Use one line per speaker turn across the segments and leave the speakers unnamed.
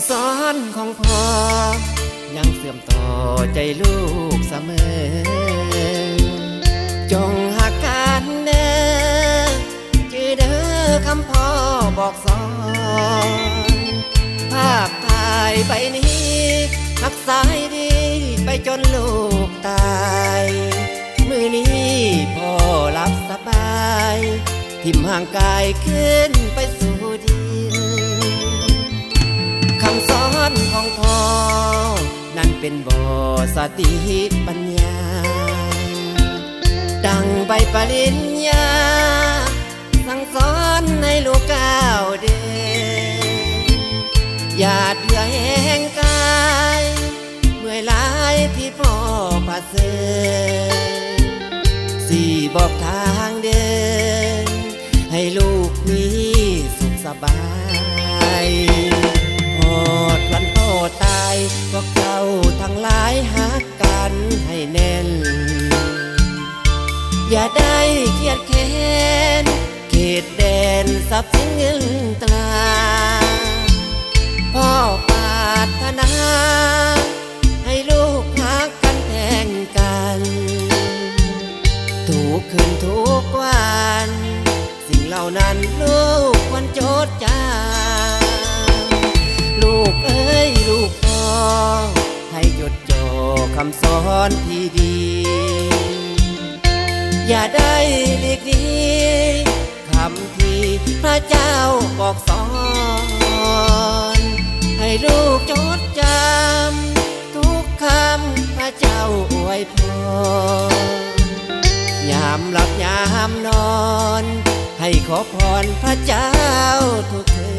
ำสอนของพ่อ ยังเสื่อมต่อใจลูกเสมอ จงหักกันเด้อจือเด้อคำพ่อบอกสอน ภาพถ่ายใบนี้หักสายดีไปจนลูกตาย มือนี้พ่อหลับสบาย ทิมห่างกายขึ้นไปสู่ เป็นบ่อสติปัญญา ดังใบปริญญา สั่งสอนในลูกก้าวเดินหยาเหงื่อแห้งกาย เมื่อยหลายที่พ่อผ่าเสินสี่บอกทางเดิน ให้ลูกมีสุขสบาย ตายพวกเจ้าทั้งหลายหักกันให้แน่น อย่าได้เครียดแค้นเขตแดนทรัพย์สินเงินตราพ่อปาถนา ให้ลูกพักกันแทงกัน ทุกคืนทุกวัน สิ่งเหล่านั้นลูกควรจดจำ ยลูกพ่อให้จดจ่อคำสอนที่ดี อย่าได้หลีกนีคำที่พระเจ้าบอกสอน ให้ลูกจดจำ ทุกคำพระเจ้าอวยพรยามหลับยามนอน ให้ขอพรพระเจ้าทุกคืน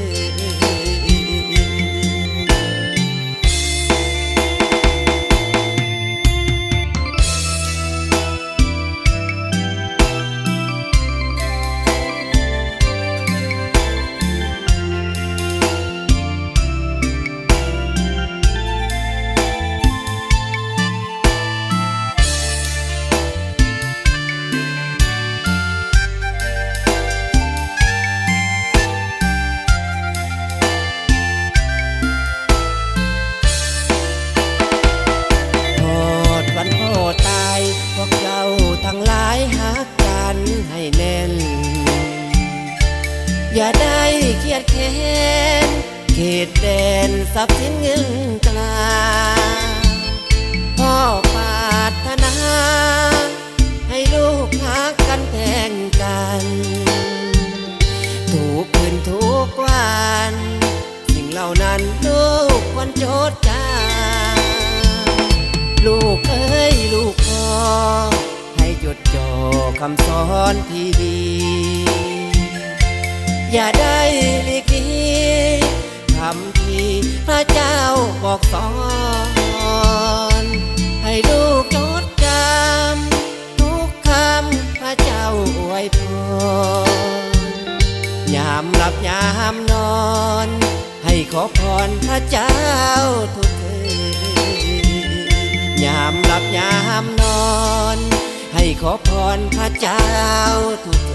เขตแดนทรัพย์สินเงินตราพ่อปาถนา ให้ลูกหักกันแทงกันทุกคืนทุกวัน สิ่งเหล่านั้นลูกควรจดจำลูกเอ้ยลูกพ่อให้จดจ่อคำสอนที่ดี อย่าได้ำที่พระเจ้าบอกสอน ให้ลูกจดจำทุกคำพระเจ้าอวยพรยามหลับยามนอน ให้ขอพรพระเจ้าทุกคืนยามหลับยามนอน ให้ขอพรพระเจ้าทุกคื